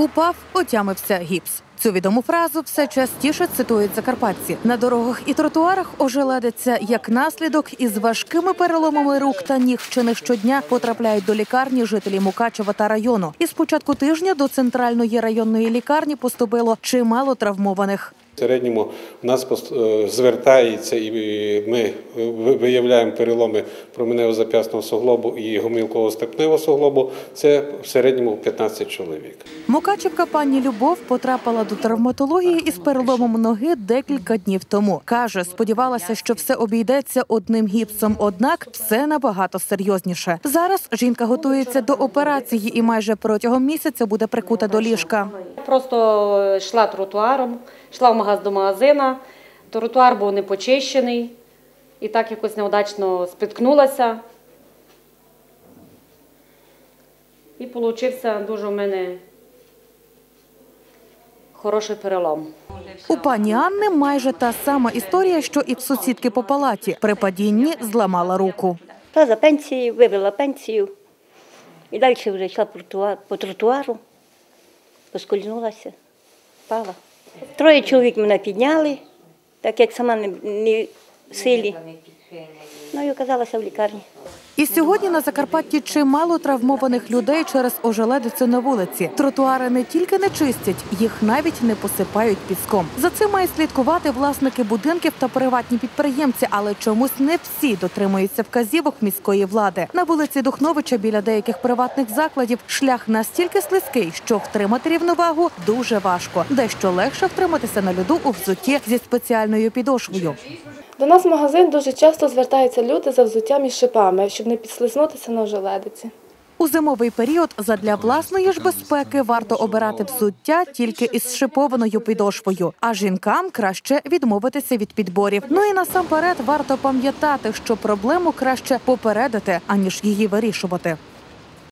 Упав, отямився гіпс. Цю відому фразу все частіше цитують закарпатці. На дорогах і тротуарах ожеледиться як наслідок із важкими переломами рук та ніг, чи не щодня потрапляють до лікарні жителі Мукачева та району. І з початку тижня до центральної районної лікарні поступило чимало травмованих. Середньому в нас е, звертається і ми виявляємо переломи променево-зап'ясного суглобу і гомілково-степневого суглобу. Це в середньому 15 чоловік. Мукачівка пані Любов потрапила до травматології із переломом ноги декілька днів тому. каже, сподівалася, що все обійдеться одним гіпсом. Однак все набагато серйозніше. Зараз жінка готується до операції і майже протягом місяця буде прикута до ліжка. Просто йшла тротуаром, йшла в магаз до магазина, тротуар був не почищений, і так якось неудачно спіткнулася. І получився дуже у мене хороший перелом. У пані Анни майже та сама історія, що і в сусідки по палаті. При падінні зламала руку. Та за пенсію, вивела пенсію. І далі вже йшла по по тротуару, поскользнулася, впала. Троє чоловік мене підняли, так як сама не, не в силі. Ну і оказалася в лікарні. І сьогодні на Закарпатті чимало травмованих людей через ожеледицю на вулиці. Тротуари не тільки не чистять, їх навіть не посипають піском. За цим мають слідкувати власники будинків та приватні підприємці, але чомусь не всі дотримуються вказівок міської влади. На вулиці Духновича біля деяких приватних закладів шлях настільки слизький, що втримати рівновагу дуже важко. Дещо легше втриматися на льоду у взутті зі спеціальною підошвою. До нас в магазин дуже часто звертаються люди за взуттям із шипами, щоб не підслизнутися на ожеледиці. У зимовий період задля власної ж безпеки варто обирати взуття тільки із шипованою підошвою, а жінкам краще відмовитися від підборів. Ну і насамперед варто пам'ятати, що проблему краще попередити, аніж її вирішувати.